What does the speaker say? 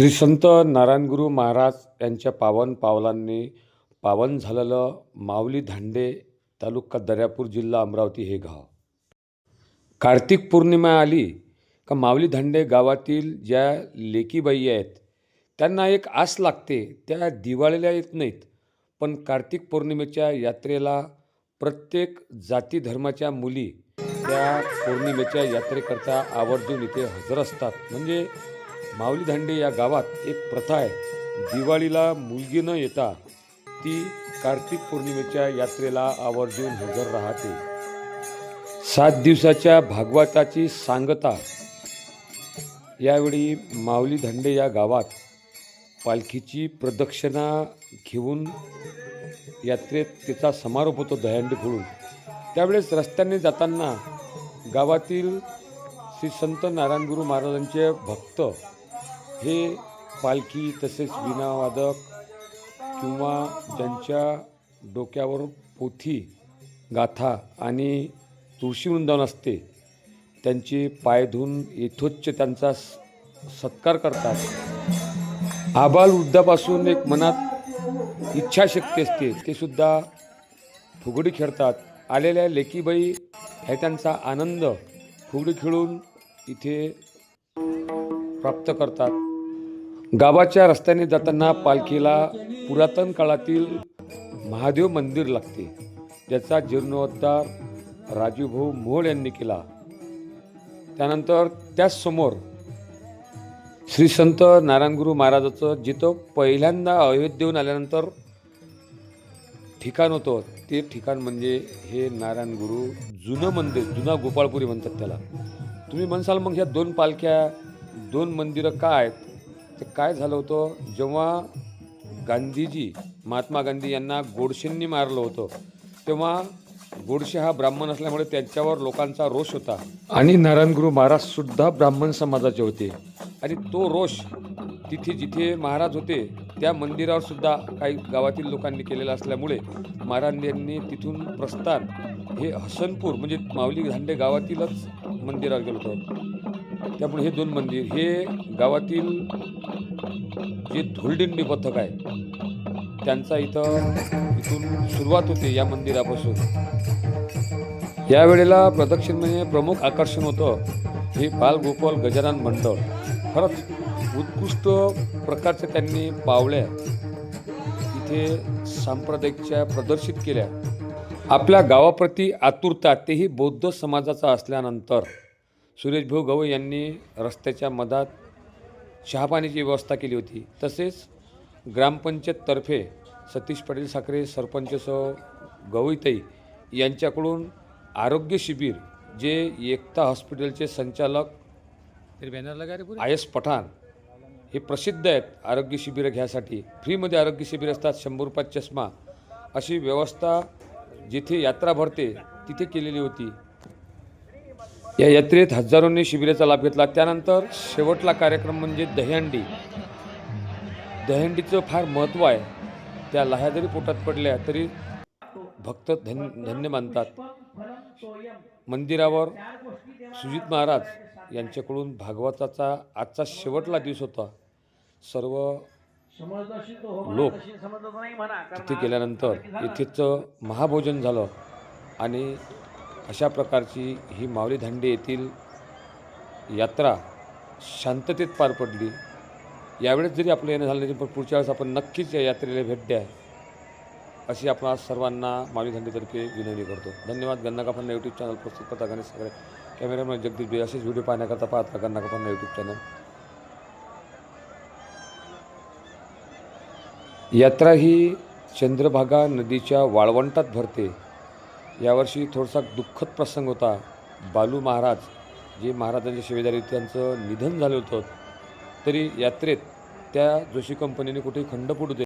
श्री संत नारायणगुरू महाराज यांच्या पावन पावलांनी पावन झालेलं माऊली धांडे तालुका दर्यापूर जिल्हा अमरावती हे गाव. कार्तिक पौर्णिमा आली का माऊली धांडे गावातील ज्या लेकीबाई आहेत त्यांना एक आस लागते त्या दिवाळीला येत नाहीत. पण कार्तिक पौर्णिमेच्या यात्रेला प्रत्येक जाती धर्माच्या मुली त्या पौर्णिमेच्या यात्रेकरता आवर्जून इथे हजर असतात. म्हणजे माऊली धांडे या गावात एक प्रथा आहे. दिवाळीला मुलगी न येता ती कार्तिक पौर्णिमेच्या यात्रेला आवर्जून हजर राहते. सात दिवसाच्या भागवताची सांगता. यावेळी माऊली धांडे या गावात पालखीची प्रदक्षिणा घेऊन यात्रेत तिचा समारोप होतो दहंडी फोडून त्यावेळेस रस्त्याने जाताना गावातील श्री संत नारायणगुरू महाराजांचे भक्त हे पालखी तसेच वीणावादक किंवा ज्यांच्या डोक्यावर पोथी गाथा आणि तुळशीवृंदावन असते त्यांचे पाय धुवून यथोच्च त्यांचा स- सत्कार करतात. आबाल वृद्धापासून एक मनात इच्छाशक्ती असते. ते सुद्धा फुगडी खेळतात. आलेल्या लेकीबाई हे त्यांचा आनंद फुगडी खेळून इथे प्राप्त करतात. गावाच्या रस्त्याने जाताना पालखीला पुरातन काळातील महादेव मंदिर लागते. ज्याचा जीर्णोद्धार राजूभाऊ मोहोळ यांनी केला. त्यानंतर त्याचसमोर श्री संत नारायणगुरू महाराजाचं जिथं पहिल्यांदा अयोध्येहून आल्यानंतर ठिकाण होतं ते ठिकाण म्हणजे हे नारायणगुरू जुनं मंदिर जुना गोपाळपुरी म्हणतात त्याला. तुम्ही म्हणसाल मग ह्या दोन पालख्या दोन मंदिरं काय आहेत? तर काय झालं होतं? जेव्हा गांधीजी महात्मा गांधी यांना गोडशेंनी मारलं होतं तेव्हा गोडशे हा ब्राह्मण असल्यामुळे त्यांच्यावर लोकांचा रोष होता. आणि नारायणगुरू महाराज सुद्धा ब्राह्मण समाजाचे होते. आणि तो रोष तिथे जिथे महाराज होते त्या मंदिरावर सुद्धा काही गावातील लोकांनी केलेला असल्यामुळे महाराज यांनी तिथून प्रस्थान हे हसनपूर म्हणजे माऊली धांडे गावातीलच मंदिरावर गेलो होतो. त्यामुळे हे दोन मंदिर हे गावातील जे धुळदिंडी पथक आहे त्यांचा इथं इथून सुरुवात होते या मंदिरापासून. यावेळेला प्रदक्षिण म्हणजे प्रमुख आकर्षण होतं हे बालगोपाल गजानन मंडळ. खरंच उत्कृष्ट प्रकारच्या त्यांनी पावल्या इथे सांप्रदायिकच्या प्रदर्शित केल्या. आपल्या गावाप्रती आतुरता तेही बौद्ध समाजाचा असल्यानंतर सुरेश भाऊ गवई यांनी रस्त्याच्या मधात चहापाण्याची व्यवस्था केली होती. तसेच ग्रामपंचायततर्फे सतीश पाटील साखरे सरपंच सौ गवईताई यांच्याकडून आरोग्य शिबिर जे एकता हॉस्पिटलचे संचालक आय एस पठाण हे प्रसिद्ध आहेत आरोग्य शिबिरं घ्यासाठी. फ्रीमध्ये आरोग्य शिबिर असतात शंभर रुपयात चष्मा. अशी व्यवस्था जिथे यात्रा भरते तिथे केलेली होती. या यात्रेत हजारोंनी शिबिराचा लाभ घेतला. त्यानंतर शेवटला कार्यक्रम म्हणजे दहीहंडी. दहीहंडीचं फार महत्त्व आहे. त्या लाह्या जरी पोटात पडल्या तरी भक्त धन धन्य मानतात. मंदिरावर सुजित महाराज यांच्याकडून भागवताचा आजचा शेवटला दिवस होता. सर्व लोक तिथे गेल्यानंतर इथेच महाभोजन झालं आणि अशा प्रकारची ही माऊली धांडे येथील यात्रा शांततेत पार पडली. यावेळेस जरी आपलं येणं झालं नाही पण पुढच्या वेळेस आपण नक्कीच या यात्रेला भेट द्या अशी आपण सर्वांना माऊली धांडेतर्फे विनंती करतो. धन्यवाद. गन्ना यूट्यूब चॅनल प्रस्तुत करता गणेश सगळे. कॅमेरामॅन जगदीश बे असेच व्हिडिओ पाहण्याकरता पाहता गन्ना यूट्यूब चॅनल यात्रा ही चंद्रभागा नदीच्या वाळवंटात भरते. यावर्षी थोडासा दुःखद प्रसंग होता. बालू महाराज जे महाराजांच्या शेवेदारी त्यांचं निधन झालं होतं तरी यात्रेत त्या जोशी कंपनीने कुठेही खंड पडू दे